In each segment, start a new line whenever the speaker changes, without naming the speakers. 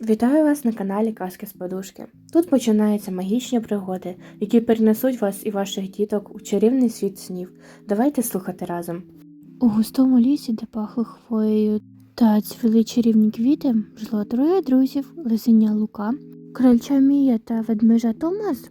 Вітаю вас на каналі Казки з Подушки. Тут починаються магічні пригоди, які перенесуть вас і ваших діток у чарівний світ снів. Давайте слухати разом.
У густому лісі, де пахло хвоєю та цвіли чарівні квіти, жило троє друзів Лисеня Лука, крольча Мія та ведмежа Томас.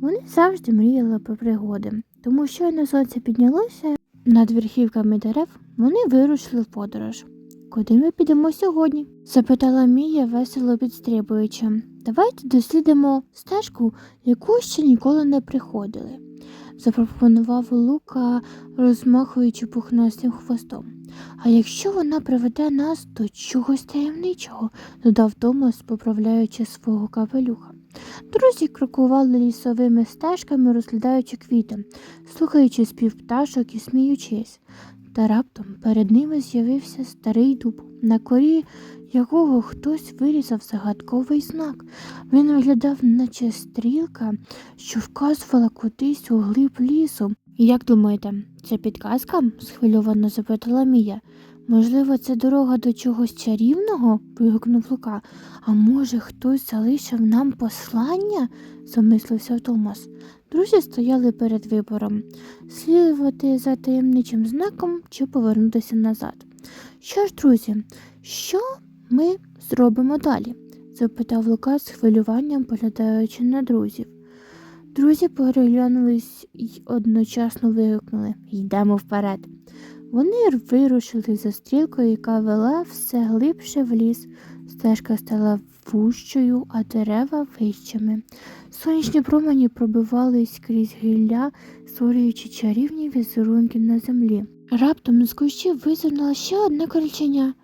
Вони завжди мріяли про пригоди, тому щойно сонце піднялося над верхівками дерев, вони вирушили в подорож. Куди ми підемо сьогодні? запитала Мія, весело підстрибуючи. Давайте дослідимо стежку, яку ще ніколи не приходили, запропонував Лука, розмахуючи пухнастим хвостом. А якщо вона приведе нас до чогось таємничого, додав Томас, поправляючи свого капелюха. Друзі крокували лісовими стежками, розглядаючи квіти, слухаючи спів пташок і сміючись. Та раптом перед ними з'явився старий дуб, на корі якого хтось вирізав загадковий знак. Він виглядав, наче стрілка, що вказувала кудись у глиб лісу. Як думаєте, це підказка? схвильовано запитала Мія. Можливо, це дорога до чогось чарівного? вигукнув Лука. А може, хтось залишив нам послання? замислився Томас. Друзі стояли перед вибором слідувати за таємничим знаком чи повернутися назад. Що ж, друзі, що ми зробимо далі? запитав Лука з хвилюванням, поглядаючи на друзів. Друзі переглянулись і одночасно вигукнули Йдемо вперед. Вони вирушили за стрілкою, яка вела все глибше в ліс. Стежка стала вущою, а дерева вищими. Сонячні промені пробивались крізь гілля, створюючи чарівні візерунки на землі. Раптом з кущів визирнула ще одне крильченя.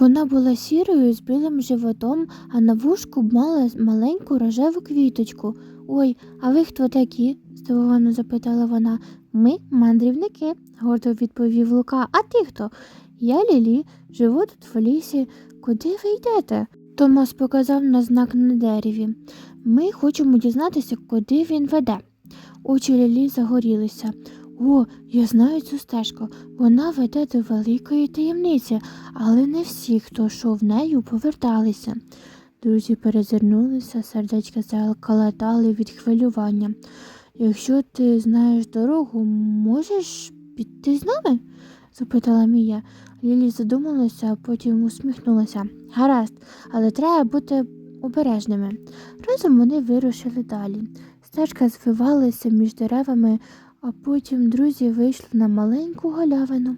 Вона була сірою з білим животом, а на вушку мала маленьку рожеву квіточку. Ой, а ви хто такі? здивовано запитала вона. Ми мандрівники, гордо відповів Лука. А ти хто? Я Лілі, живу тут в лісі. Куди ви йдете? Томас показав на знак на дереві. Ми хочемо дізнатися, куди він веде. Очі Лілі загорілися. О, я знаю цю стежку. Вона веде до великої таємниці, але не всі, хто йшов нею, поверталися. Друзі перезирнулися, сердечка закалатали від хвилювання. Якщо ти знаєш дорогу, можеш піти з нами? запитала Мія. Лілі задумалася, а потім усміхнулася. Гаразд, але треба бути обережними. Разом вони вирушили далі. Стежка звивалася між деревами, а потім друзі вийшли на маленьку галявину.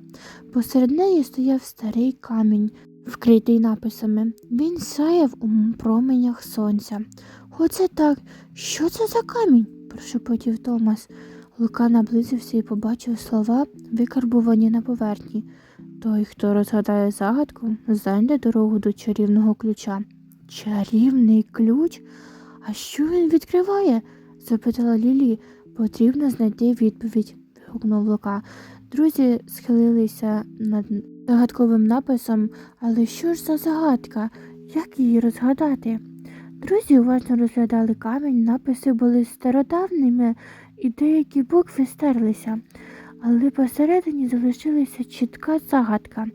Посеред неї стояв старий камінь, вкритий написами. Він сяяв у променях сонця. Оце так. Що це за камінь? прошепотів Томас. Лука наблизився і побачив слова, викарбувані на поверхні. Той, хто розгадає загадку, знайде дорогу до чарівного ключа. Чарівний ключ? А що він відкриває? запитала Лілі. Потрібно знайти відповідь, вигукнув Лука. Друзі схилилися над загадковим написом, але що ж за загадка? Як її розгадати? Друзі уважно розглядали камінь, написи були стародавними, і деякі букви стерлися, але посередині залишилася чітка загадка.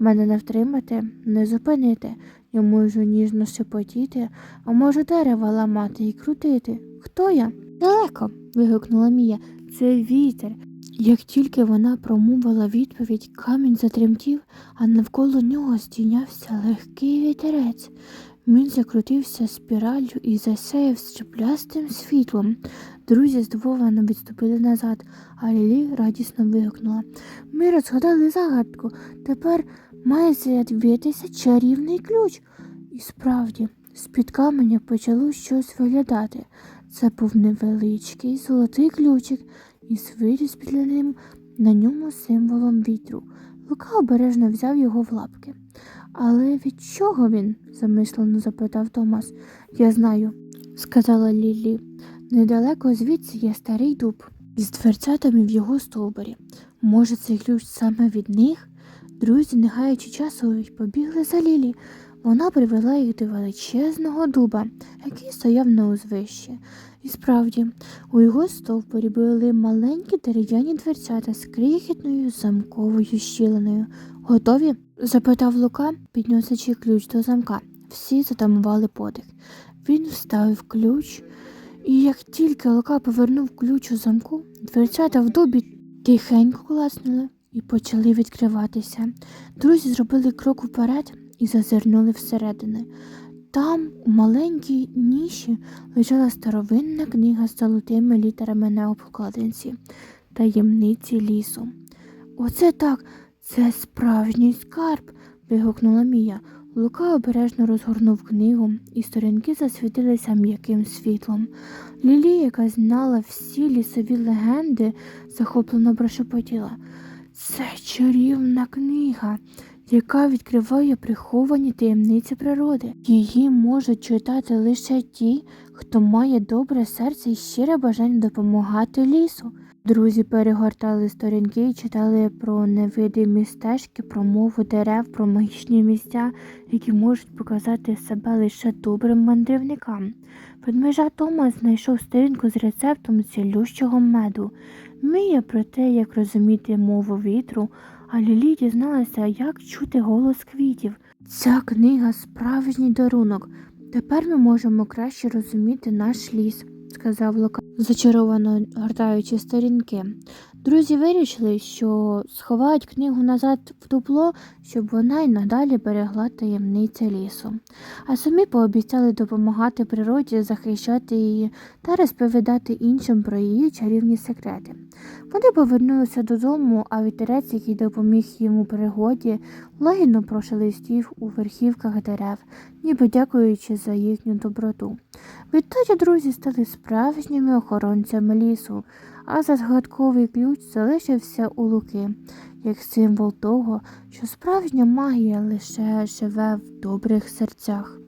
Мене не втримати, не зупинити. Я можу ніжно шепотіти, а можу дерева ламати і крутити. Хто я? Далеко. вигукнула Мія. Це вітер. Як тільки вона промовила відповідь, камінь затремтів, а навколо нього здійнявся легкий вітерець. Він закрутився спіраллю і засяяв щеплястим світлом. Друзі здивовано відступили назад, а Лілі радісно вигукнула. Ми розгадали загадку. Тепер має з'явитися чарівний ключ. І справді, з-під каменя почало щось виглядати. Це був невеличкий золотий ключик і із вирізбленим на ньому символом вітру. Лука обережно взяв його в лапки. Але від чого він? замислено запитав Томас. Я знаю, сказала Лілі. Недалеко звідси є старий дуб із дверцятами в його стовбурі. Може, цей ключ саме від них? Друзі, не гаючи часу, побігли за Лілі. Вона привела їх до величезного дуба, який стояв на узвищі. І справді, у його стовбурі були маленькі дерев'яні дверцята з крихітною замковою щілиною. Готові? запитав Лука, підносячи ключ до замка. всі затамували подих. Він вставив ключ, і як тільки Лука повернув ключ у замку, дверцята в дубі тихенько класнули і почали відкриватися. Друзі зробили крок уперед і зазирнули всередини. Там, у маленькій ніші, лежала старовинна книга з золотими літерами на обкладинці таємниці лісу. Оце так, це справжній скарб. вигукнула Мія. Лука обережно розгорнув книгу, і сторінки засвітилися м'яким світлом. Лілі, яка знала всі лісові легенди, захоплено прошепотіла. Це чарівна книга, яка відкриває приховані таємниці природи. Її можуть читати лише ті, хто має добре серце і щире бажання допомагати лісу. Друзі перегортали сторінки і читали про невидимі стежки, про мову дерев, про магічні місця, які можуть показати себе лише добрим мандрівникам. Ведмежа Тома знайшов сторінку з рецептом цілющого меду. Мія про те, як розуміти мову вітру, а Лілі дізналася, як чути голос квітів. Ця книга справжній дарунок. Тепер ми можемо краще розуміти наш ліс, сказав Лука, зачаровано гортаючи сторінки. Друзі вирішили, що сховають книгу назад в дупло, щоб вона й надалі берегла таємниці лісу. А самі пообіцяли допомагати природі, захищати її та розповідати іншим про її чарівні секрети. Вони повернулися додому, а вітерець, який допоміг їм у пригоді, лагідно прошелестів у верхівках дерев, ніби дякуючи за їхню доброту. Відтоді друзі стали справжніми охоронцями лісу, а загадковий ключ залишився у луки, як символ того, що справжня магія лише живе в добрих серцях.